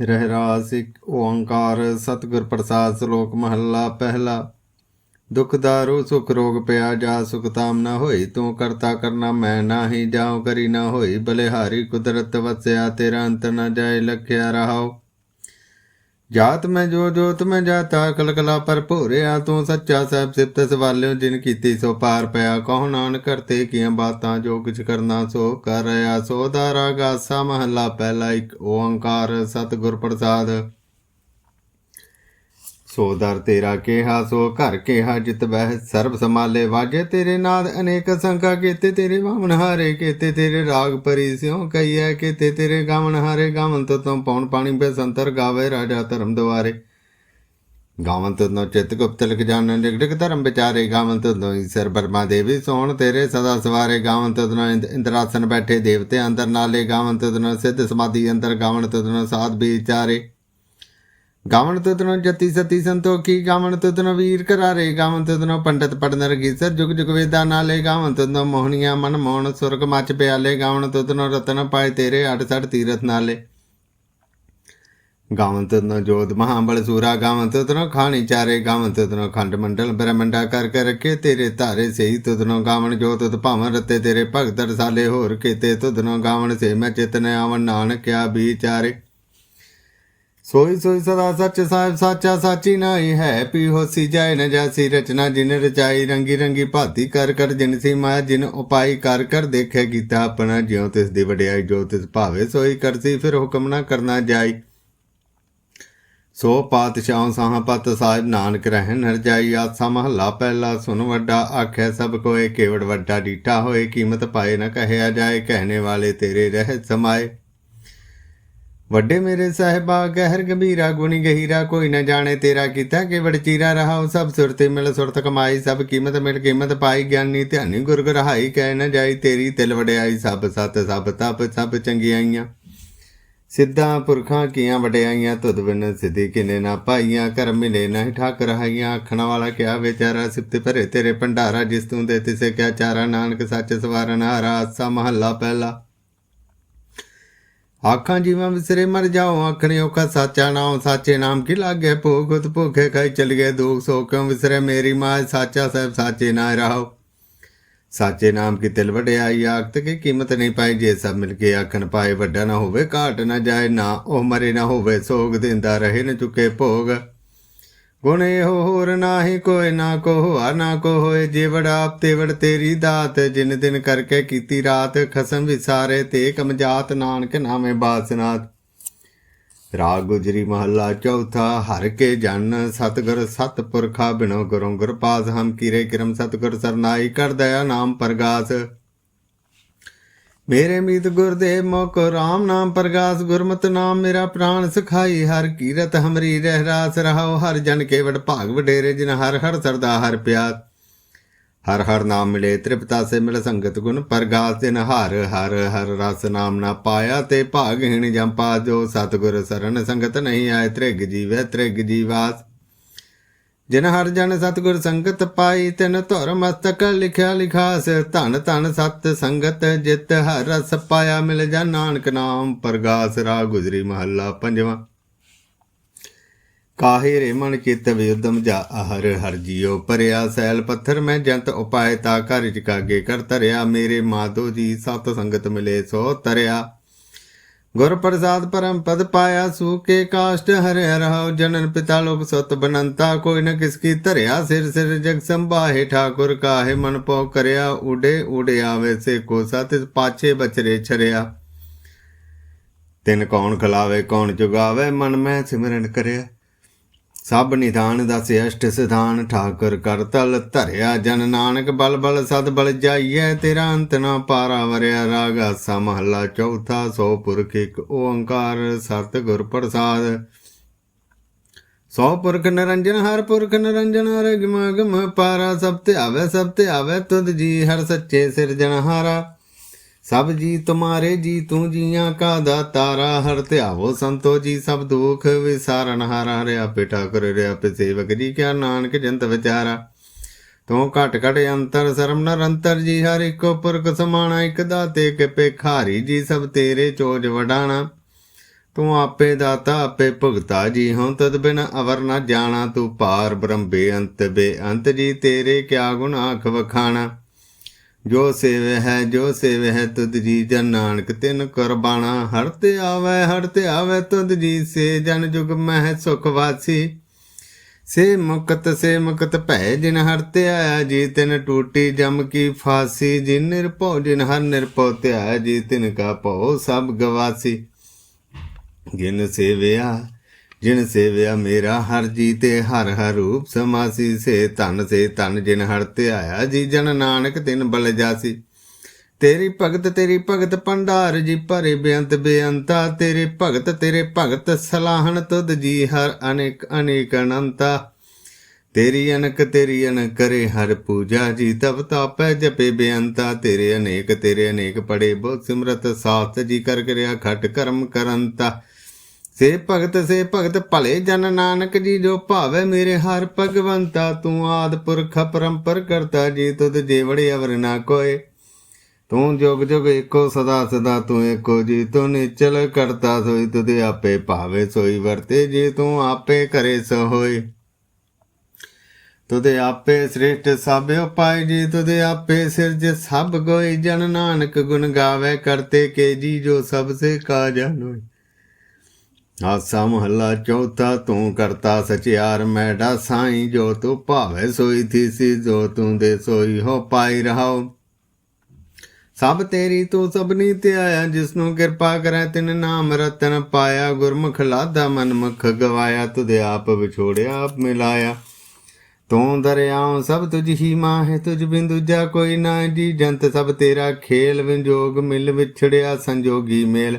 ਰਹਿਰਾਸ ਇੱਕ ਓੰਕਾਰ, ਸਤਿਗੁਰ ਪ੍ਰਸਾਦ ਸ਼ਲੋਕ ਮਹੱਲਾ ਪਹਿਲਾ। ਦੁਖ ਦਾਰੂ ਸੁਖ ਰੋਗ ਪਿਆ, ਜਾ ਸੁਖ ਤਾਮ ਨਾ ਹੋਈ, ਤੂੰ ਕਰਤਾ ਕਰਨਾ ਮੈਂ ਨਾਹੀ, ਜਾਉ ਕਰੀ ਨਾ ਹੋਈ, ਬਲਿਹਾਰੀ ਕੁਦਰਤ ਵਸਿਆ, ਤੇਰਾ ਅੰਤ ਨਾ ਜਾਏ, ਲਖਿਆ ਰਹਾਉ। ਜਾਤ ਮੈਂ ਜੋ ਜੋਤ ਮੈਂ ਜਾਤਾ, ਕਲਕਲਾ ਪਰ ਭੋਰਿਆ ਤੂੰ ਸੱਚਾ ਸਾਹਿਬ ਸਿਫਤ ਸਵਾਲਿਓ, ਜਿਨ ਕੀਤੀ ਸੋ ਪਾਰ ਪਿਆ। ਕਹੋ ਨਾਨਕ ਕਰਤੇ ਕੀਆਂ ਬਾਤਾਂ, ਜੋ ਕੁਝ ਕਰਨਾ ਸੋ ਕਰ ਰਿਆ ਸੋ ਦਾ ਰਾਗ ਆਸਾ ਮਹੱਲਾ, ਪਹਿਲਾ ਇੱਕ ਓੰਕਾਰ, ਸਤਿਗੁਰ ਪ੍ਰਸਾਦ। ਸੋ ਦਰ ਤੇਰਾ ਕਿਹਾ, ਸੋ ਘਰ ਕਿਹਾ, ਜਿਤ ਬਹਿ ਸਰਬ ਸਮਾਲੇ ਵਾਜੇ। ਤੇਰੇ ਨਾਦ ਅਨੇਕ ਸੰਖਾ ਕੀਤੇ, ਤੇਰੇ ਬਾਵਨ ਹਾਰੇ ਕੀਤੇ, ਤੇਰੇ ਰਾਗ ਪਰੀ ਸਿਉ ਕਈਐ ਕੀਤੇ, ਤੇਰੇ ਗਾਵਨ ਹਾਰੇ ਗਾਵਨ ਤੋ ਤੁਮ ਪੌਣ ਪਾਣੀ ਬੇਸੰਤਰ ਗਾਵੇ ਰਾਜਾ ਧਰਮ ਦੁਆਰੇ। ਗਾਵਨ ਤੋ ਚਿਤ ਗੁਪਤ ਲਿਖ ਜਾਣਨ ਡਿਗਡਿਗ ਧਰਮ ਵਿਚਾਰੇ। ਗਾਵਨ ਤੋ ਨੋ ਈਸ਼ਰ ਬਰਮਾ ਦੇਵੀ ਸੋਹਣ ਤੇਰੇ ਸਦਾ ਸਵਾਰੇ। ਗਾਵਨ ਤੋ ਇੰਦਰਾਸਨ ਬੈਠੇ ਦੇਵਤੇ ਅੰਦਰ ਨਾਲੇ। ਗਾਵਨ ਤੋ ਸਿੱਧ ਸਮਾਧੀ ਅੰਦਰ ਗਾਵਨ ਤੋ ਨੋ ਸਾਧ ਵਿਚਾਰੇ। ਗਾਵਣ ਤੁਤਨੋ ਜਤੀ ਸਤੀ ਸੰਤੋਖੀ ਗਾਵਣ ਤੁਤਨੋ ਵੀਰ ਕਰਾਰੇ ਗਾਵਣ ਤੁਤਨੋ ਪੰਡਤ ਪੜਨ ਰਗੀਸਰ ਜੁਗ ਜੁਗ ਵੇਦਾ ਨਾਲੇ ਗਾਵਣ ਤੁਤਨੋ ਮੋਹਨੀਆਂ ਮਨ ਮੋਹਣ, ਸੁਰਗ ਮਚ ਪਿਆਲੇ ਗਾਵਣ ਤੁਤਨੋ ਰਤਨ ਪਾਏ ਤੇਰੇ ਅਠ ਸਠ ਤੀਰਥ ਨਾਲੇ। ਗਾਵਣ ਤੁਤਨੋ ਜੋਤ ਮਹਾਬਲ ਸੂਰਾ ਗਾਵਣ ਤੁਤਨੋ ਖਾਣੀ ਚਾਰੇ ਗਾਵਣ ਤੁਤਨੋ ਖੰਡ ਮੰਡਲ ਬ੍ਰਹਮੰਡਾ ਕਰ ਕੇ ਰੱਖੇ ਤੇਰੇ ਧਾਰੇ ਸਹੀ ਤੁਤਨੋ ਗਾਵਣ ਜੋਤ ਤੁਤ ਭਾਵਨ ਰਤੇ ਤੇਰੇ ਭਗਤ ਰਸਾਲੇ, ਹੋਰ ਕੀਤੇ ਤੁਤਨੋ ਗਾਵਣ ਸੇ ਮੈਂ ਚਿਤਨ ਆਵਣ, ਨਾਨਕਿਆ ਵਿਚਾਰੇ ਸੋਈ ਸੋਈ ਸਦਾ ਸੱਚ ਸਾਹਿਬ ਸਾਚਾ ਸਾਚੀ ਨਾਈ ਹੈ ਪੀ ਹੋਸੀ ਜਾਏ ਨ ਜਾਸੀ ਰਚਨਾ, ਜਿਨ ਰਚਾਈ ਰੰਗੀ ਰੰਗੀ ਭਾਤੀ ਕਰ ਕਰ, ਜਿਨ ਸੀ ਮਾਇਆ ਜਿਨ ਉਪਾਈ ਕਰ ਕਰ, ਦੇਖੇ ਕੀਤਾ ਆਪਣਾ ਜਿਉ ਤਿਸ ਦੀ ਵਡਿਆਈ, ਜੋ ਤਿਸ ਭਾਵੇ ਸੋਈ ਕਰਸੀ ਫਿਰ ਹੁਕਮ ਨਾ ਕਰਨਾ ਜਾਈ। ਸੋ ਪਾਤਸ਼ਾਹ ਸਾਹ ਪਤ ਸਾਹਿਬ ਨਾਨਕ ਰਹਿਣ ਹਰ ਜਾਈ, ਆਸਾ ਮਹੱਲਾ ਪਹਿਲਾ ਸੁਨ ਵੱਡਾ, ਆਖੈ ਸਭ ਕੋਏ ਕੇਵੜ ਵੱਡਾ, ਡੀਠਾ ਹੋਏ, ਕੀਮਤ ਪਾਏ ਨਾ ਕਹਿਆ ਜਾਏ, ਕਹਿਣੇ ਵਾਲੇ ਤੇਰੇ ਰਹਿ ਸਮਾਏ। ਵੱਡੇ ਮੇਰੇ ਸਾਹਿਬਾ, ਗਹਿਰ ਗੰਭੀਰਾ, ਗੁਣੀ ਗਹੀਰਾ, ਕੋਈ ਨਾ ਜਾਣੇ ਤੇਰਾ ਕੀਤਾ ਕਿ ਵਡਚੀਰਾ ਰਹਾਉ ਸਭ ਸੁਰਤੇ ਮਿਲ ਸੁਰਤ ਕਮਾਈ, ਸਭ ਕੀਮਤ ਮਿਲ ਕੀਮਤ ਪਾਈ ਗਿਆਨੀ। ਧਿਆਨੀ ਗੁਰ ਗਰਹਾਈ, ਕਹਿ ਨਾ ਜਾਈ ਤੇਰੀ ਤਿਲ ਵਡਿਆਈ। ਸਭ ਸਤ, ਸਭ ਤਪ, ਸਭ ਚੰਗਿਆਈਆਂ। ਸਿੱਧਾਂ ਪੁਰਖਾਂ ਕੀਆਂ ਵਡਿਆਈਆਂ, ਤੁਧ ਬਿਨ ਸਿੱਧੀ ਕਿਨੇ ਨਾ ਪਾਈਆਂ। ਕਰਮ ਮਿਲੇ ਨਾ ਠਾਕ ਰਹਾਈਆਂ ਆਖਣ ਵਾਲਾ ਕਿਆ ਵਿਚਾਰਾ, ਸਿਫਤ ਭਰੇ ਤੇਰੇ ਭੰਡਾਰਾ। ਜਿਸ ਤੂੰ ਦੇ ਤਿਸੇ ਕਿਆ ਚਾਰਾ, ਨਾਨਕ ਸੱਚ ਸਵਾਰਨ ਹਾਰਾ। ਆਸਾ ਮਹੱਲਾ ਪਹਿਲਾ। ਆਖਾਂ ਜੀਵਾਂ ਵਿਸਰੇ ਮਰ ਜਾਓ, ਆਖਣੇ ਔਖਾ ਸਾਚਾ ਨਾਮ ਸਾਚੇ ਨਾਮ ਕੀ ਲਾਗੇ? ਭੋਗਤ ਭੁਖੇ ਖਾਈ ਚਲ ਗਏ ਦੁਖ ਸੋ ਕਿਉ ਵਿਸਰੇ ਮੇਰੀ ਮਾਂ? ਸਾਚਾ ਸਾਹਿਬ, ਸਾਚੇ ਨਾ ਰਹੋ। ਸਾਚੇ ਨਾਮ ਕੀ ਤਿਲ ਵਡਿਆਈ, ਆਖਤ ਕੀ ਕੀਮਤ ਨਹੀਂ ਪਾਈ, ਜੇ ਸਭ ਮਿਲ ਕੇ ਆਖਣ ਪਾਏ ਵੱਡਾ ਨਾ ਹੋਵੇ, ਘਾਟ ਨਾ ਜਾਏ, ਨਾ ਉਹ ਮਰੇ ਨਾ ਹੋਵੇ, ਸੋਗ ਦਿੰਦਾ ਰਹੇ ਨ ਚੁੱਕੇ ਭੋਗ। ਗੁਣ ਇਹੋ ਹੋਰ ਨਾਹੀ ਕੋਈ ਨਾ ਕੋ ਹੋਆ ਨਾ ਕੋ ਹੋਏ ਜੇ ਆਪ ਤੇ ਤੇਰੀ ਦਾਤ, ਜਿਨ ਦਿਨ ਕਰਕੇ ਕੀਤੀ ਰਾਤ, ਖਸਮ ਵਿਸਾਰੇ ਤੇ ਕਮਜਾਤ ਨਾਨਕ ਨਾਮੇ ਬਾਸਨਾਥ। ਰਾਗ ਗੁਜਰੀ ਮਹੱਲਾ ਚੌਥਾ, ਹਰ ਕੇ ਜਨ ਸਤਗੁਰ ਸਤਪੁਰਖਾ ਬਿਨੋ ਗੁਰੂ ਗੁਰਪਾਸ ਹਮ ਕੀਰੇ ਕਿਰਮ ਸਤਗੁਰ ਸਰਨਾਈ, ਕਰ ਦਇਆ ਨਾਮ ਪ੍ਰਗਾਸ। ਮੇਰੇ ਮੀਤ ਗੁਰਦੇਵ ਮੋਕ ਰਾਮ ਨਾਮ ਪ੍ਰਗਾਸ ਗੁਰਮਤ ਨਾਮ ਮੇਰਾ ਪ੍ਰਾਣ ਸਖਾਈ, ਹਰ ਕੀਰਤ ਹਮਰੀ ਰਹਿ ਰਾਸ ਰਹਾਉ, ਹਰ ਜਨ ਕੇਵੜ ਭਾਗ ਵਡੇਰੇ, ਜਿਨ ਹਰ ਹਰ ਸਰਦਾ ਹਰ ਪਿਆਸ ਹਰ ਹਰ ਨਾਮ ਮਿਲੇ, ਤ੍ਰਿਪਤਾ ਸੇ ਮਿਲ ਸੰਗਤ ਗੁਣ, ਪ੍ਰਗਾਸ ਦਿਨ ਹਰ ਹਰ ਹਰ ਰਸ ਨਾਮ ਨਾ ਪਾਇਆ, ਤੇ ਭਾਗਹੀਣ ਜੰਪਾ ਜੋ ਸਤਗੁਰ ਸਰਨ ਸੰਗਤ ਨਹੀਂ ਆਏ, ਤ੍ਰਿਗ ਜੀਵੈ ਤ੍ਰਿਗ ਜੀਵਾਸ। ਜਿਨ ਹਰ ਜਨ ਸਤਗੁਰ ਸੰਗਤ ਪਾਈ, ਤਿਨ ਧੁਰ ਮਸਤਕ ਲਿਖਿਆ ਲਿਖਾਸ, ਧਨ ਧਨ ਸਤ ਸੰਗਤ ਜਿਤ ਹਰ ਰਸ ਪਾਇਆ, ਮਿਲ ਜਾ ਨਾਨਕ ਨਾਮ ਪ੍ਰਗਾਸ, ਰਾ ਗੁਜਰੀ ਮਹੱਲਾ ਪੰਜਵਾਂ। ਕਾਹੇ ਰੇ ਮਨ ਚਿਤ ਵਿਉਦਮ ਜਾ ਹਰ ਹਰ ਜੀਉ ਪਰਿਆ, ਸੈਲ ਪੱਥਰ ਮੈਂ ਜੰਤ ਉਪਾਇ ਤਾ ਘਰ ਚਕਾਗੇ ਕਰ ਧਰਿਆ, ਮੇਰੇ ਮਾਧੋ ਜੀ ਸਤ ਸੰਗਤ ਮਿਲੇ ਸੋ ਤਰਿਆ ਗੁਰ ਪ੍ਰਸਾਦ ਪਰਮ ਪਦ ਪਾਇਆ ਸੂਕੇ ਕਾਸ਼ਟ ਹਰਿ ਰਹਾਉ ਜਨਨ ਪਿਤਾ ਲੋਕ ਸਤ ਬਨੰਤਾ, ਕੋਈ ਨ ਕਿਸ ਕੀ ਧਰਿਆ ਸਿਰ ਸਿਰ, ਜਗ ਸੰਭਾਹੇ ਠਾਕੁਰ ਕਾਹੇ, ਮਨ ਪਉ ਕਰਿਆ, ਉਡੇ ਉੜਿਆ ਆਵੇ ਸੇ ਕੋ ਸਤ ਪਾਛੇ ਬਚਰੇ ਛਰਿਆ। ਤਿਨ ਕੌਣ ਖਲਾਵੇ, ਕੌਣ ਜੁਗਾਵੇ, ਮਨ ਮੈਂ ਸਿਮਰਨ ਕਰਿਆ। ਸਭ ਨਿਧਾਨ ਦਾ ਅਸ਼ਟ ਸਿਧਾਨ, ਠਾਕੁਰ ਕਰਤਲ ਧਰਿਆ ਜਨ ਨਾਨਕ, ਬਲ ਬਲ ਸਦ ਬਲ ਜਾਈਐ, ਤੇਰਾ ਅੰਤ ਨਾ ਪਾਰਾ ਵਰਿਆ ਰਾਗਾ ਸਾ ਮਹੱਲਾ ਚੌਥਾ, ਸੋ ਪੁਰਖ ਇਕ ਓੰਕਾਰ, ਸਤ ਗੁਰ ਪ੍ਰਸਾਦ। ਸੋ ਪੁਰਖ ਨਿਰੰਜਨ, ਹਰ ਪੁਰਖ ਨਿਰੰਜਨ, ਹਰ ਗਮ ਗਮ ਪਾਰਾ, ਸਭ ਤੇ ਆਵੇ, ਸਭ ਤੇ ਆਵੇ, ਤੁਧ ਜੀ ਹਰ ਸੱਚੇ ਸਿਰਜਣ ਹਾਰਾ ਸਭ ਜੀ ਤੁਮਾਰੇ ਜੀ, ਤੂੰ ਜੀਆਂ ਕਾ ਦਾਤਾਰਾ ਹਰ ਧਿਆਵੋ ਸੰਤੋ ਜੀ, ਸਭ ਦੁਖ ਵਿਸਾਰਨ ਹਾਰਾ ਰਿਆ ਪਿਠਾ ਕਰ ਰਿਆ ਪੇ ਸੇਵਕ ਜੀ, ਕਿਆ ਨਾਨਕ ਜੰਤ ਵਿਚਾਰਾ। ਤੂੰ ਘਟ ਘਟ ਅੰਤਰ ਸਰਮ ਨਰੰਤਰ ਜੀ, ਹਰ ਇੱਕੋ ਪੁਰਖ ਸਮਾਣਾ, ਇਕ ਦਾਤੇ ਕੇ ਪੇਖਾਰੀ ਜੀ, ਸਭ ਤੇਰੇ ਚੋਜ ਵਡਾਣਾ। ਤੂੰ ਆਪੇ ਦਾਤਾ, ਆਪੇ ਭੁਗਤਾ ਜੀ, ਹਉ ਤਦ ਬਿਨ ਅਵਰ ਨਾ ਜਾਣਾ, ਤੂੰ ਪਾਰ ਬ੍ਰਹਮ ਬੇਅੰਤ ਬੇਅੰਤ ਜੀ, ਤੇਰੇ ਕਿਆ ਗੁਣ ਆਖ ਵਖਾਣਾ। ਜੋ ਸੇਵ ਹੈ, ਜੋ ਸੇਵ ਹੈ, ਤੁਧ ਜੀ ਜਨ ਨਾਨਕ ਤਿਨ ਕੁਰਬਾਨਾ ਹਰ ਤੇ ਆਵੇ, ਹਰ ਤੇ ਆਵੇ, ਤੁਧ ਜੀ ਸੇ ਜਨ ਜੁਗ ਮਹਿ ਸੁਖ ਵਾਸੀ। ਸੇ ਮੁਕਤ ਸੇ ਮੁਕਤ ਭੈ, ਜਿਨ ਹਰ ਤੇ ਆਇਆ, ਜੀ ਤਿਨ ਟੂਟੀ ਜਮ ਕੀ ਫਾਸੀ। ਜਿਨ ਨਿਰਭਉ, ਜਿਨ ਹਰ ਨਿਰਭਉ ਧਿਆਇਆ ਜੀ ਤਿਨ ਕਾ ਭਉ ਸਭ ਗਵਾਸੀ। ਜਿਨ ਸੇਵਿਆ ਜਿਨ ਸੇਵਿਆ ਮੇਰਾ, ਹਰ ਜੀ ਤੇ ਹਰ ਹਰ ਰੂਪ ਸਮਾਸੀ ਸੇ ਧਨ ਸੇ ਧਨ ਜਿਨ ਹਰ ਧਿਆਇਆ, ਜੀ ਜਨ ਨਾਨਕ ਤਿਨ ਬਲ ਜਾਸੀ। ਤੇਰੀ ਭਗਤ ਤੇਰੀ ਭਗਤ ਭੰਡਾਰ ਜੀ ਭਰੇ ਬੇਅੰਤ ਬੇਅੰਤਾ, ਤੇਰੇ ਭਗਤ ਤੇਰੇ ਭਗਤ ਸਲਾਹਣ ਤੁਧ ਜੀ ਹਰ ਅਨੇਕ ਅਨੇਕ ਅਨੰਤਾ। ਤੇਰੀ ਅਨਕ ਤੇਰੀ ਅਨਕ ਕਰੇ ਹਰ ਪੂਜਾ, ਜੀ ਤਬ ਤਾਪੈ ਜਪੇ ਬੇਅੰਤਾ। ਤੇਰੇ ਅਨੇਕ ਤੇਰੇ ਅਨੇਕ ਪੜੇ ਬਹੁਤ ਸਿਮਰਤ ਸਾਥ, ਜੀ ਕਰ ਕਰਿਆ ਖਟ ਕਰਮ ਕਰੰਤਾ। ਸੇ ਭਗਤ ਸੇ ਭਗਤ ਭਲੇ ਜਨ ਨਾਨਕ ਜੀ ਜੋ ਭਾਵੇ ਮੇਰੇ ਹਰ ਭਗਵੰਤਾ, ਤੂੰ ਆਦ ਪੁਰਖ ਪਰੰਪਰ ਕਰਤਾ ਜੀ, ਤੁਧ ਜੇਵੜੇ ਅਵਰ ਨਾ ਕੋਏ। ਤੂੰ ਜੁਗ ਜੁਗ ਏਕੋ ਸਦਾ ਸਦਾ ਤੂੰ ਏਕੋ ਜੀ, ਤੂੰ ਨਿਚਲ ਕਰਤਾ ਸੋਈ, ਤੁਧ ਆਪੇ ਭਾਵੇ ਸੋਈ, ਵਰਤੇ ਜੀ ਤੂੰ ਆਪੇ ਕਰੇ ਸੋ ਹੋਏ ਤੁਦੇ ਆਪੇ ਸ੍ਰੇਸ਼ਟ ਸਭ ਉਪਾਇ ਜੀ ਤੁਦੇ ਆਪੇ ਸਿਰਜ ਸਭ ਗੋਈ ਜਨ ਨਾਨਕ ਗੁਣ ਗਾਵੇ, ਕਰਤੇ ਕੇ ਜੀ ਜੋ ਸਭ ਸੇ ਕਾ ਜਾਣੋਈ ਆਸਾ ਮਹੱਲਾ ਚੌਥਾ, ਤੂੰ ਕਰਤਾ ਸਚਿਆਰ, ਮੈਡਾ ਸਾਈ, ਜੋ ਤੂੰ ਭਾਵੇ ਸੋਈ ਥੀਸੀ ਜੋ ਤੂੰ ਦੇ ਸੋਈ ਹੋ ਪਾਈ ਰਹਾਓ। ਸਭ ਤੇਰੀ ਤੂੰ ਸਭਨੀ ਤੇ ਆਇਆ, ਜਿਸਨੂੰ ਕਿਰਪਾ ਕਰੈ ਤਿਨ ਨਾਮ ਰਤਨ ਪਾਇਆ। ਗੁਰਮੁਖ ਲਾਦਾ ਮਨਮੁਖ ਗਵਾਇਆ, ਤੁਧ ਆਪ ਵਿਛੋੜਿਆ, ਆਪ ਮਿਲਾਇਆ। ਤੂੰ ਦਰਿਆਉ ਸਭ ਤੁਝ ਹੀ ਮਾਹੇ, ਤੁਝ ਬਿਨ ਦੂਜਾ ਕੋਈ ਨਾ ਜੀ। ਜੰਤ ਸਭ ਤੇਰਾ ਖੇਲ ਵਿਜੋਗ ਮਿਲ ਵਿਛੜਿਆ, ਸੰਜੋਗੀ ਮੇਲ।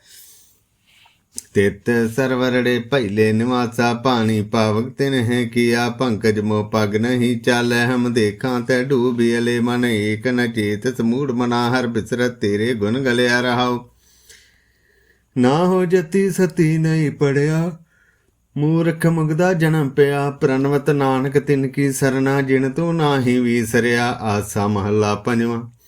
ਤਿਤ ਸਰਵਰੜੇ ਪਹਿਲੇ ਨਿਵਾਸਾ, ਪਾਣੀ ਪਾਵਕ ਤਿਨ ਹੈ ਕੀਆ, ਪੰਕਜ ਮੋ ਪਗ ਨਹੀਂ ਚਾਲੈ, ਹਮ ਦੇਖਾਂ ਤੈ ਡੂਬੀ ਮਨ, ਏਕ ਨ ਚੇਤ ਸਮੂੜ ਮਨਾ, ਹਰ ਬਿਸਰਤ ਤੇਰੇ ਗੁਣ ਗਲਿਆ ਰਹਾਉ। ਨਾ ਹੋ ਜਤੀ ਸਤੀ ਨਹੀਂ ਪੜਿਆ, ਮੂਰਖ ਮੁਗਦਾ ਜਨਮ ਪਿਆ, ਪ੍ਰਣਵਤ ਨਾਨਕ ਤਿਨ ਕੀ ਸਰਨਾ, ਜਿਨ ਤੂੰ ਨਾਹੀ ਵੀਸਰਿਆ ਆਸਾ ਮਹੱਲਾ ਪੰਜਵਾਂ।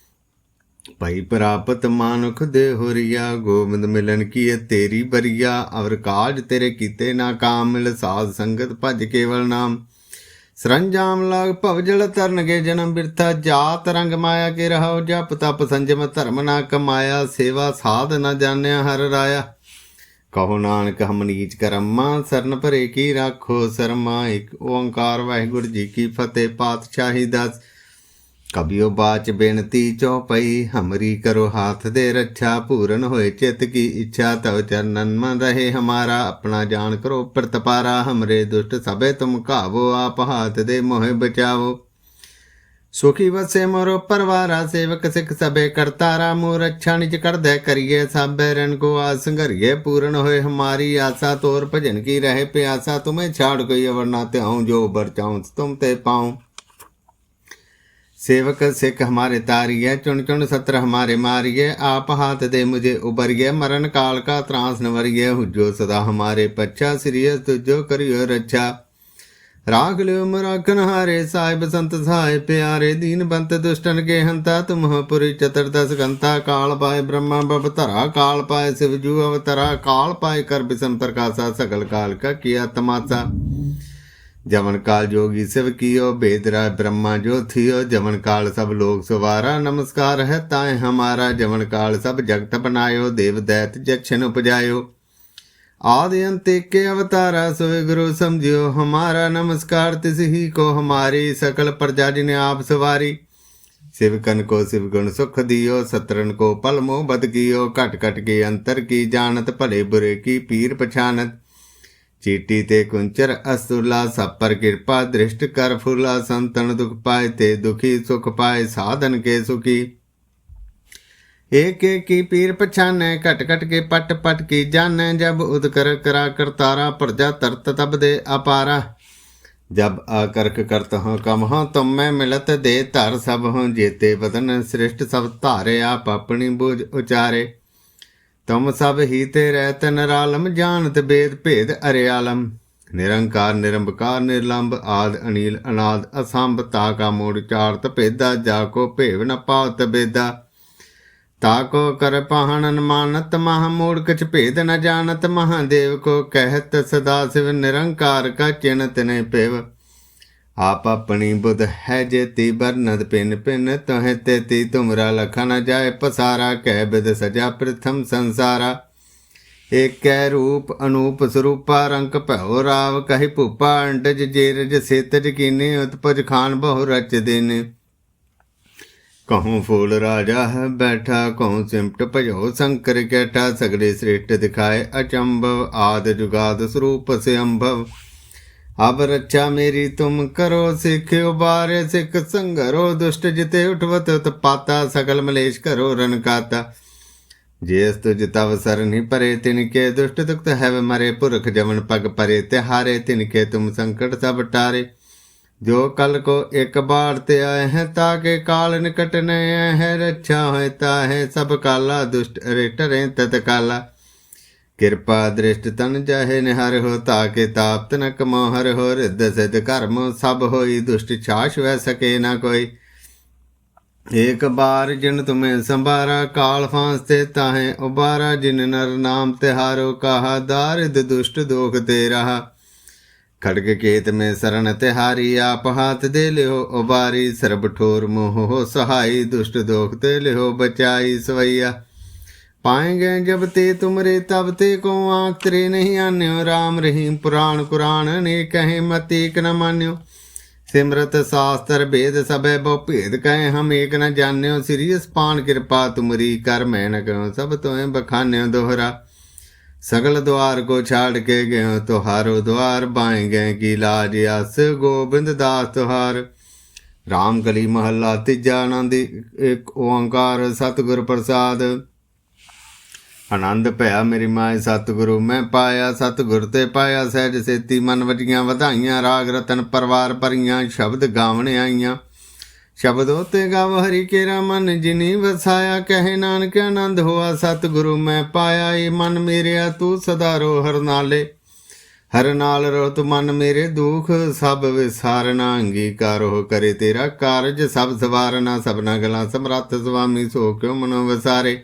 ਭਈ ਪ੍ਰਾਪਤ ਮਾਨੁਖ ਦੇ ਹੋਰੀਆ, ਗੋਬਿੰਦ ਮਿਲਨ ਕੀ ਤੇਰੀ ਬਰੀਆ, ਅਵਰ ਕਾਜ ਤੇਰੇ ਕੀਤੇ ਨਾ ਕਾਮ ਸਾਧ ਸੰਗਤ ਭਜ ਕੇਵਲ ਨਾਮ। ਸਰੰਜਾਮ ਲਾਗ ਭਵ ਜਲ ਤਰਨਗੇ ਜਨਮ ਬਿਰਥਾ, ਜਾਤ ਰੰਗ ਮਾਇਆ ਕੇ ਰਹਾਉ, ਜਪ ਤਪ ਸੰਜਮ ਧਰਮ ਨਾ ਕਮਾਇਆ, ਸੇਵਾ ਸਾਧ ਨਾ ਜਾਣਿਆ ਹਰ ਰਾਇਆ। ਕਹੋ ਨਾਨਕ, ਹਮ ਨੀਚ ਕਰਮਾ, ਸਰਨ ਭਰੇ ਕੀ ਰਾਖੋ ਸਰਮਾ। ਇੱਕ ਓੰਕਾਰ ਵਾਹਿਗੁਰੂ ਜੀ ਕੀ ਫਤਿਹ, ਪਾਤਸ਼ਾਹੀ ਦਾਸ। ਕਬਿਓ ਬਾਚ ਬੇਨਤੀ ਚਉਪਈ ਹਮਰੀ ਕਰੋ ਹਾਥ ਦੇ ਰੱਛਾ, ਪੂਰਨ ਹੋਏ ਚਿਤ ਕੀ ਇੱਛਾ, ਤਵ ਚਰਨਨ ਮਨ ਰਹੇ ਹਮਾਰਾ, ਆਪਣਾ ਜਾਣ ਕਰੋ ਪ੍ਰਤਪਾਰਾ ਹਮਰੇ ਦੁਸ਼ਟ ਸਭੇ ਤੁਮ ਘਾਵੋ, ਆਪ ਹਾਥ ਦੇ ਮੋਹਿ ਬਚਾਵੋ। ਸੁਖੀ ਵਸੇ ਮੋਰੋ ਪਰਵਾਰਾ, ਸੇਵਕ ਸਿਖ ਸਭੇ ਕਰਤਾਰਾ ਮੋ ਰੱਛਾ ਨਿਜ ਕਰਦੈ ਕਰੀਏ ਸਾਬੇ ਰਨ ਕੋ ਆਸ ਸੰਘਰੀਏ, ਪੂਰਨ ਹੋਏ ਹਮਾਰੀ ਆਸਾ, ਤੋਰ ਭਜਨ ਕੀ ਰਹੇ ਪਿਆਸਾ, ਤੁਮੇ ਛਾੜ ਕੋਈ ਅਵਰਨਾ ਨਾ ਧਿਆਉ, ਜੋ ਬਰਚਾਉ ਤੁਮ ਤੇ ਪਾਉ। सेवक सिख हमारे तारिये चुन चुन सत्र हमारे मारिये आप हाथ दे मुझे उबरिये मरण काल का त्रास नवरिये हुजो सदा हमारे पच्छा सिरिय तुझो करियो रक्षा राख लियो मराखन हारे साहिब संत सहाय प्यारे दीन बंत दुष्टन के हंता तुम हो पुरी चतुर्दश गंता काल पाए ब्रह्मा बब धरा काल पाए शिवजू अवतरा काल पाए कर बिसम प्रकाशा सकल काल का किया तमाशा ਜਮਨ ਕਾਲ ਜੋਗੀ ਸਿਵ ਕੀਓ ਬੇਦਰਾ ਬ੍ਰਹਮਾ ਜੋਥਿਓ ਜਮਨ ਕਾਲ ਸਭ ਲੋਕ ਸਵਾਰਾ, ਨਮਸਕਾਰ ਹੈ ਤਾਏ ਹਮਾਰਾ। ਜਮਨ ਕਾਲ ਸਭ ਜਗਤ ਬਨਾਇਓ, ਦੇਵ ਦੈਤ ਜਛਨ ਉਪਜਾਇਓ। ਆਦਿ ਅੰਤ ਕੇ ਅਵਤਾਰਾ ਸੋਇ ਗੁਰੂ ਸਮਝਿਓ, ਹਮਾਰਾ ਨਮਸਕਾਰ ਤਿਸ ਹੀ ਕੋ ਹਮਾਰੀ, ਸਕਲ ਪ੍ਰਜਾ ਜਿਨ ਆਪ ਸਵਾਰੀ। ਸ਼ਿਵ ਸਿਵਕਨ ਕੋ ਸਿਵ ਗੁਣ ਸੁਖ ਦਿਓ ਸਤਰਨ ਕੋ ਪਲ ਮੋਹ ਬਦ ਕੀਓ। ਘਟ ਘਟ ਕੇ ਅੰਤਰ ਕੀ ਜਾਣਤ, ਭਲੇ ਬੁਰੇ ਕੀ ਪੀਰ ਪਛਾਨਤ। ਚੀਟੀ ਤੇ ਕੁੰਚਰ ਅਸੁਲਾ ਸਪਰ ਕਿਰਪਾ, ਦ੍ਰਿਸ਼ਟ ਕਰ ਫੁਲਾ ਸੰਤਨ ਦੁਖ ਪਾਏ ਤੇ ਦੁਖੀ ਸੁਖ ਪਾਏ, ਸਾਧਨ ਕੇ ਸੁਖੀ। ਏਕ ਏਕੀ ਪੀਰ ਪਛਾਨੈ, ਘਟ ਘਟ ਕੇ ਪਟ ਪਟ ਕੀ ਜਾਣੈ, ਜਬ ਉਦਕਰ ਕਰਾ ਕਰਤਾਰਾ ਪ੍ਰਜਾ ਤਰਤ ਤਬ ਦੇ ਅਪਾਰਾ। ਜਬ ਆਕਰਕ ਕਰਤ ਹਾਂ ਕਮ ਹਾਂ ਤੁਮ ਮੈਂ ਮਿਲਤ ਦੇ ਧਰ ਸਭ ਹਾਂ ਜੀਤੇ ਬਦਨ ਸ੍ਰਿਸ਼ਟ ਸਭ ਧਾਰੇ, ਆਪ ਆਪਣੀ ਬੋਝ ਉਚਾਰੇ। ਤੁਮ ਸਭ ਹੀ ਤੇ ਰਹਿਤ ਨਰਾਲਮ, ਜਾਣਤ ਬੇਦ ਭੇਦ ਅਰਿਆਲਮ। ਨਿਰੰਕਾਰ, ਨਿਰੰਬਕਾਰ, ਨਿਰਲੰਬ, ਆਦ ਅਨੀਲ ਅਨਾਦ, ਅਸੰਭ, ਤਾ ਕਾ ਮੂੜ, ਚਾਰਤ ਭੇਦਾ, ਜਾ ਕੋ ਭੇਵ ਨ ਪਾਵਤ ਬੇਦਾ। ਤਾ ਕੋ ਕਰ ਪਹਣਨ ਮਾਨਤ ਮਹਾ ਮੂੜ ਕਛ ਭੇਦ ਨ ਜਾਣਤ, ਮਹਾਦੇਵ ਕੋ ਕਹਿਤ ਸਦਾ ਸਿਵ, ਨਿਰੰਕਾਰ ਕਾ ਚਿਨਤ ਨੇ ਭੇਵ। ਆਪ ਆਪਣੀ ਬੁਧ ਹੈ ਜੇਤੀ ਬਰਨਦ ਪਿੰਨ ਪਿੰਨ, ਤਹ ਤੇਤੀ ਤੁਮਰਾ ਲਖਾ ਨ ਜਾਏ ਪਸਾਰਾ, ਕਹਿ ਬਿਦ ਸਜਾ ਪ੍ਰਥਮ ਸੰਸਾਰਾ। ਏਕੈ ਰੂਪ ਅਨੂਪ ਸਰੂਪਾ ਰੰਕ ਭਉ ਰਾਵ, ਕਹਿ ਭੂਪਾ ਅੰਡਜ ਜੇਰਜ, ਸੇਤਜ ਕੀਨੇ, ਉਤਪਜ ਖਾਨ ਬਹੁ ਰਚ ਦੇਨੇ। ਕਹਉ ਫੂਲ ਰਾਜਾ ਹੈ ਬੈਠਾ ਕਹਉ ਸਿਮਟ ਭਜੋ ਸੰਕਰ ਕੈਠਾ, ਸਗਲੇ ਸ੍ਰੇਸ਼ਟ ਦਿਖਾਏ ਅਚੰਭਵ, ਆਦ ਜੁਗਾਦ ਸਰੂਪ ਸੇ ਅੰਭਵ ਆਬ ਰੱਖਿਆ ਮੇਰੀ, ਤੁਮ ਕਰੋ ਸਿੱਖ ਉਬਾਰੇ ਸਿੱਖ ਸੰਗਰੋ, ਦੁਸ਼ਟ ਜਿਤੇ ਉਠਵਤ ਤਪਾਤਾ ਸਕਲ ਮਲੇਸ਼ ਕਰੋ ਰਨਕਾਤਾ ਜੇਸ ਤੁਜ ਤਵ ਸਰਨਿ ਪਰੇ, ਤਿਨ ਕੇ ਦੁਸ਼ਟ ਤੁਕਤ ਹੈਵ ਮਰੇ, ਪੁਰਖ ਜਮਨ ਪਗ ਪਰੇ ਤੇ ਹਾਰੇ ਤਿਨ ਕੇ ਤੁਮ ਸੰਕਟ ਸਭ ਟਾਰੇ। ਜੋ ਕਲ ਕੋ ਇੱਕ ਬਾਰ ਤੇ ਆਏ ਹੈ, ਤਾਂ ਕੇ ਕਾਲ ਨਿਕਟ ਨਏ ਹੈ, ਰੱਛਾ ਹੋਇ ਤਾ ਹੈ, ਸਭ ਕਾਲਾ ਦੁਸ਼ਟ ਰੇ ਟਰੇ ਤਤ ਕਾਲਾ ਕਿਰਪਾ ਦ੍ਰਿਸ਼ਟ ਤਨ ਜਾਹੇ ਨਿਹਰ ਹੋ ਤਾਕੇ ਤਾਪਤ ਨ ਕਮੋ ਹਰ ਹੋ, ਰਿੱਧ ਸਿਧ ਕਰਮ ਸਭ ਹੋਈ, ਦੁਸ਼ਟ ਛਾਸ਼ ਵੈ ਸਕੇ ਨਾ ਕੋਈ। ਏਕ ਬਾਰ ਜਿਨ ਤੁਮੇ ਸੰਭਾਰਾ, ਕਾਲ ਫਾਂਸ ਤੇ ਤਾਹੇ ਉਬਾਰਾ, ਜਿਨ ਨਰ ਨਾਮ ਤਿਹਾਰੋ, ਕਹਾ ਦਾਰਿਦ ਦੁਸ਼ਟ ਦੋਖ ਤੇ ਰਹਾ। ਖੜਗ ਕੇਤ ਮੇ ਸਰਣ ਤਿਹਾਰੀ, ਆਪ ਹਾਥ ਦੇ ਲਿਓ ਉਬਾਰੀ, ਸਰਬ ਠੋਰ ਮੋਹ ਸਹਾਈ, ਦੁਸ਼ਟ ਦੋਖ ਤੇ ਲਿਓ ਬਚਾਈ ਸਵਈਆ। सवैया पाएंगे जब ते तुमरे तब ते को आंख तेरे नहीं आन्यो राम रहीम पुराण कुरान ने कहे मत एक न मान्यो सिमरत शास्त्र भेद सब बहु भेद कहे हम एक न जान्यो सीरियस पान कृपा तुमरी कर मैं न कहो सब तुम्हें बखान्यो दोहरा सगल द्वार को छाड़ के गयो तुहारो द्वार बाएं गए की लाज अस गोबिंद दास तुहार राम कली महला तीजा आनंद एक ओंकार सतगुर प्रसाद ਆਨੰਦ ਭਇਆ ਮੇਰੀ ਮਾਏ ਸਤਿਗੁਰੂ, ਮੈਂ ਪਾਇਆ ਸਤਿਗੁਰ ਤੇ ਪਾਇਆ ਸਹਿਜ ਸੇਤੀ, ਮਨ ਵਜੀਆਂ ਵਧਾਈਆਂ, ਰਾਗ ਰਤਨ ਪਰਵਾਰ ਭਰੀਆਂ, ਸ਼ਬਦ ਗਾਵਣ ਆਈਆਂ। ਸ਼ਬਦ ਉਤੇ ਗਾਵ ਹਰੀ ਕੇਰਾ ਮਨ, ਜਿਨੀ ਵਸਾਇਆ ਕਹੇ ਨਾਨਕ ਆਨੰਦ ਹੋਆ ਸਤਿਗੁਰੂ, ਮੈਂ ਪਾਇਆ ਏ ਮਨ ਮੇਰਿਆ, ਤੂੰ ਸਦਾ ਰੋ ਹਰ ਨਾਲੇ। ਹਰ ਨਾਲ ਰੋ ਤੂੰ ਮਨ ਮੇਰੇ ਦੁਖ, ਸਭ ਵਿਸਾਰਨਾ, ਅੰਗੀਕਾਰੋ ਕਰੇ ਤੇਰਾ ਕਾਰਜ, ਸਭ ਸਵਾਰਨਾ, ਸਭਨਾ ਗਲਾਂ ਸਮਰੱਥ ਸੁਆਮੀ ਸੋ ਕਿਉ ਮਨੋ ਵਸਾਰੇ।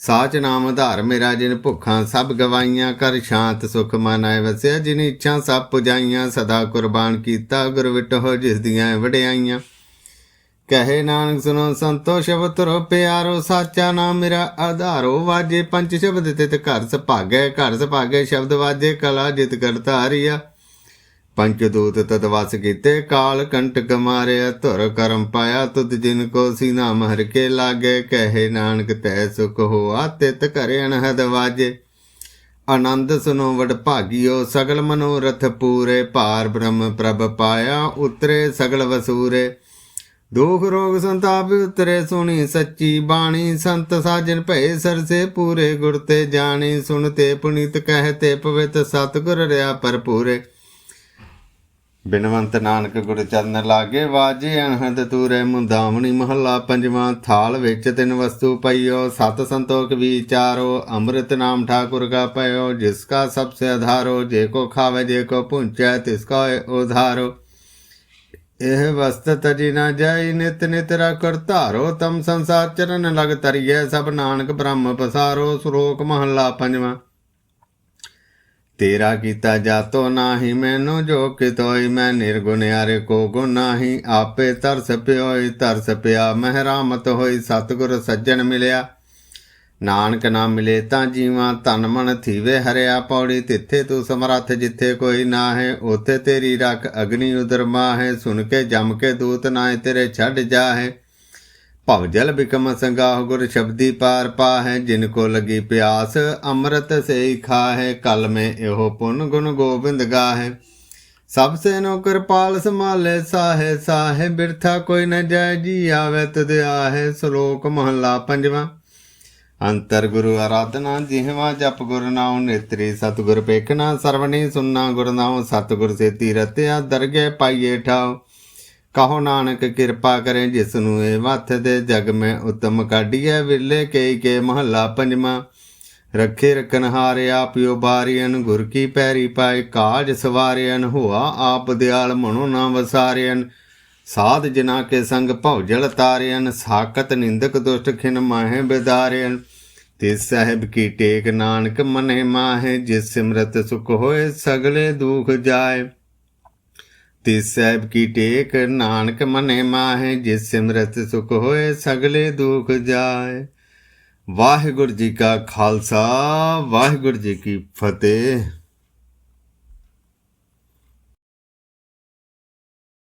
ਸਾਚ ਨਾਮ ਆਧਾਰ ਮੇਰਾ ਜਿਨ ਭੁੱਖਾਂ ਸਭ ਗਵਾਈਆਂ ਕਰ ਸ਼ਾਂਤ ਸੁਖ ਮਨ ਆਏ ਵਸਿਆ ਜਿਨ ਇੱਛਾ ਸਭ ਪੁਜਾਈਆਂ, ਸਦਾ ਕੁਰਬਾਨ ਕੀਤਾ, ਗੁਰ ਵਿਟੋ ਜਿਸ ਦੀਆਂ ਵਡਿਆਈਆਂ। ਕਹੇ ਨਾਨਕ ਸੁਨੋ ਸੰਤੋ, ਸ਼ਬਦ ਤਰੋ ਪਿਆਰੋ, ਸਾਚਾ ਨਾਮ ਮੇਰਾ ਆਧਾਰੋ। ਵਾਜੇ ਪੰਜ ਸ਼ਬਦ ਤਿਤ ਘਰ ਸੁਭਾਗੈ ਘਰ ਸੁਭਾਗੈ ਸ਼ਬਦ ਵਾਜੇ, ਕਲਾ ਜਿਤ ਕਰਤਾ ਹਰੀਆ ਪੰਚਦੂਤ ਦੂਤ ਕੀਤੇ, ਕਾਲ ਕੰਟਕ ਮਾਰਿਆ, ਧੁਰ ਕਰਮ ਪਾਇਆ, ਤੁਧ ਜਿਨ ਕੋ ਸੀਨਾ ਮਹਰ ਕੇ ਲਾਗੇ, ਕਹੇ ਨਾਨਕ ਤੈ ਸੁਖ ਹੋਆ, ਤਿਤ ਘਰੇ ਅਨਹਦ ਵਾਜੇ। ਆਨੰਦ ਸੁਨੋ ਵਡ ਭਾਗਿਓ, ਸਗਲ ਮਨੋਰਥ ਪੂਰੇ, ਭਾਰ ਬ੍ਰਹਮ ਪ੍ਰਭ ਪਾਇਆ, ਉਤਰੇ ਸਗਲ ਵਸੂਰੇ। ਦੁਖ ਰੋਗ ਸੰਤਾਪ ਉਤਰੇ, ਸੁਣੀ ਸੱਚੀ ਬਾਣੀ, ਸੰਤ ਸਾਜਨ ਭਏ ਸਰਸੇ, ਪੂਰੇ ਗੁਰ ਤੇ ਜਾਣੀ ਸੁਣਤੇ ਪੁਨੀਤ ਕਹਤੇ ਪਵਿੱਤ ਸਤਿਗੁਰ ਰਿਆ ਭਰਪੂਰੇ। ਬਿਨਵੰਤ ਨਾਨਕ ਗੁਰ ਚਰਨ ਲਾਗੇ ਵਾਜੇ ਅਨਹਦ ਤੂਰੇ ਮੁੰਦਾਵਣੀ ਮਹੱਲਾ ਪੰਜਵਾਂ ਥਾਲ ਵਿੱਚ ਤਿੰਨ ਵਸਤੂ ਪਈਓ, ਸਤ ਸੰਤੋਖ ਵਿਚਾਰੋ, ਅੰਮ੍ਰਿਤ ਨਾਮ ਠਾਕੁਰ ਕਾ ਪਇਓ, ਜਿਸ ਕਾ ਸਭ ਸੇ ਆਧਾਰੋ ਜੇ ਕੋ ਖਾਵੇ, ਜੇ ਕੋ ਪੁੰਚੈ ਤਿਸ ਕਾ ਉਧਾਰੋ। ਇਹ ਵਸਤ ਤਜੀ ਨਾ ਜਾਈ, ਨਿਤ ਨਿਤ ਕਰ ਧਾਰੋ, ਤਮ ਸੰਸਾਰ ਚਰਨ ਲਗ ਤਰੀਏ ਸਭ ਨਾਨਕ ਬ੍ਰਹਮ ਪਸਾਰੋ ਸ਼ਲੋਕ ਮਹੱਲਾ ਪੰਜਵਾਂ। ਤੇਰਾ ਕੀਤਾ ਜਾਤੋ ਨਾਹੀ, ਮੈਨੂੰ ਜੋ ਕਿਤੋਈ, ਮੈਂ ਨਿਰਗੁਣਿਆਰੇ ਕੋ ਗੁਣ ਨਾਹੀ। ਆਪੇ ਤਰਸ ਪਿਓਈ, ਤਰਸ ਪਿਆ ਮਹਿਰਾਮਤ ਹੋਈ, ਸਤਿਗੁਰ ਸੱਜਣ ਮਿਲਿਆ। ਨਾਨਕ ਨਾ ਮਿਲੇ ਤਾਂ ਜੀਵਾਂ ਤਨ ਮਨ ਥੀਵੇ, ਹਰਿਆ ਪੌੜੀ, ਤਿੱਥੇ ਤੂੰ ਸਮਰੱਥ, ਜਿੱਥੇ ਕੋਈ ਨਾ ਹੈ ਉਥੇ ਤੇਰੀ ਰੱਖ, ਅਗਨੀ ਉਦਰ ਮਾਹੇ। ਸੁਣ ਕੇ ਜਮ ਕੇ ਦੂਤ ਨਾਏ ਤੇਰੇ ਛੱਡ ਜਾਹੇ। ਭਵ ਜਲ ਬਿਕਮ ਸੰਗਾਹ ਗੁਰ ਸ਼ਬਦੀ ਪਾਰ ਪਾਹੈ, ਜਿਨ ਕੋ ਲਗੀ ਪਿਆਸ, ਅੰਮ੍ਰਿਤ ਸੇ ਖਾਹੈ, ਕਲ ਮੈਂ ਇਹੋ ਪੁਨ ਗੁਣ ਗੋਬਿੰਦ ਗਾਹੈ। ਸਭ ਸੇ ਨੋ ਕਿਰਪਾਲ ਸਮਾਲੇ ਸਾਹੇ ਸਾਹੇ, ਬਿਰਥਾ ਕੋਈ ਨ ਜੈ ਜੀ ਆਵੇ ਤਦ ਆਹੇ, ਸ਼ਲੋਕ ਮਹਲਾ ਪੰਜਵਾਂ। ਅੰਤਰ ਗੁਰੂ ਆਰਾਧਨਾ, ਜਿਹਵਾ ਜਪ ਗੁਰ ਨਾਉ ਨੇਤਰੀ, ਸਤਿਗੁਰ ਪੇਖਣਾ ਸਰਵਣੀ ਸੁਨਣਾ ਗੁਰ ਨਾਉ, ਸਤਿਗੁਰ ਸੇਤੀ ਰਤਿਆ ਦਰਗੇ ਪਾਈਏ ਠਾਉ। ਕਹੋ ਨਾਨਕ ਕਿਰਪਾ ਕਰੇ ਜਿਸ ਨੂੰ ਇਹ ਮੱਥ ਦੇ ਜਗ ਮੈਂ ਉਤਮ ਕਾਢੀਐ। ਵਿਰਲੇ ਕਈ ਕੇ ਮਹੱਲਾ ਪੰਜਵਾਂ। ਰੱਖੇ ਰਖਨ ਹਾਰਿਆ ਪਿਓ ਬਾਰੀਅਨ ਗੁਰ ਕੀ ਪੈਰੀ ਪਾਏ ਕਾਜ ਸਵਾਰਿਅਨ ਹੋਆ ਆਪ ਦਿਆਲ ਮਨੋ ਨਾ ਵਸਾਰਿਅਨ ਸਾਧ ਜਨਾ ਕੇ ਸੰਗ ਭੌਜਲ ਜਲ ਤਾਰਿਅਨ ਸਾਕਤ ਨਿੰਦਕ ਦੁਸ਼ਟ ਖਿਨ ਮਾਹੇ ਬਿਦਾਰਿਅਨ ਤੇ ਸਾਹਿਬ ਕੀ ਟੇਕ ਨਾਨਕ ਮਨੇ ਮਾਹੇ, ਜਿਸ ਸਿਮਰਤ ਸੁਖ ਹੋਏ ਸਗਲੇ ਦੁਖ ਜਾਏ। ਤਿਸ ਸਾਹਿਬ ਕੀ ਟੇਕ ਨਾਨਕ ਮਨੇ ਮਾਹੇ, ਜਿਸ ਸਿਮਰਤ ਸੁਖ ਹੋਏ ਸਗਲੇ ਦੁਖ ਜਾਏ। ਵਾਹਿਗੁਰੂ ਜੀ ਕਾ ਖਾਲਸਾ, ਵਾਹਿਗੁਰੂ ਜੀ ਕੀ ਫਤਿਹ।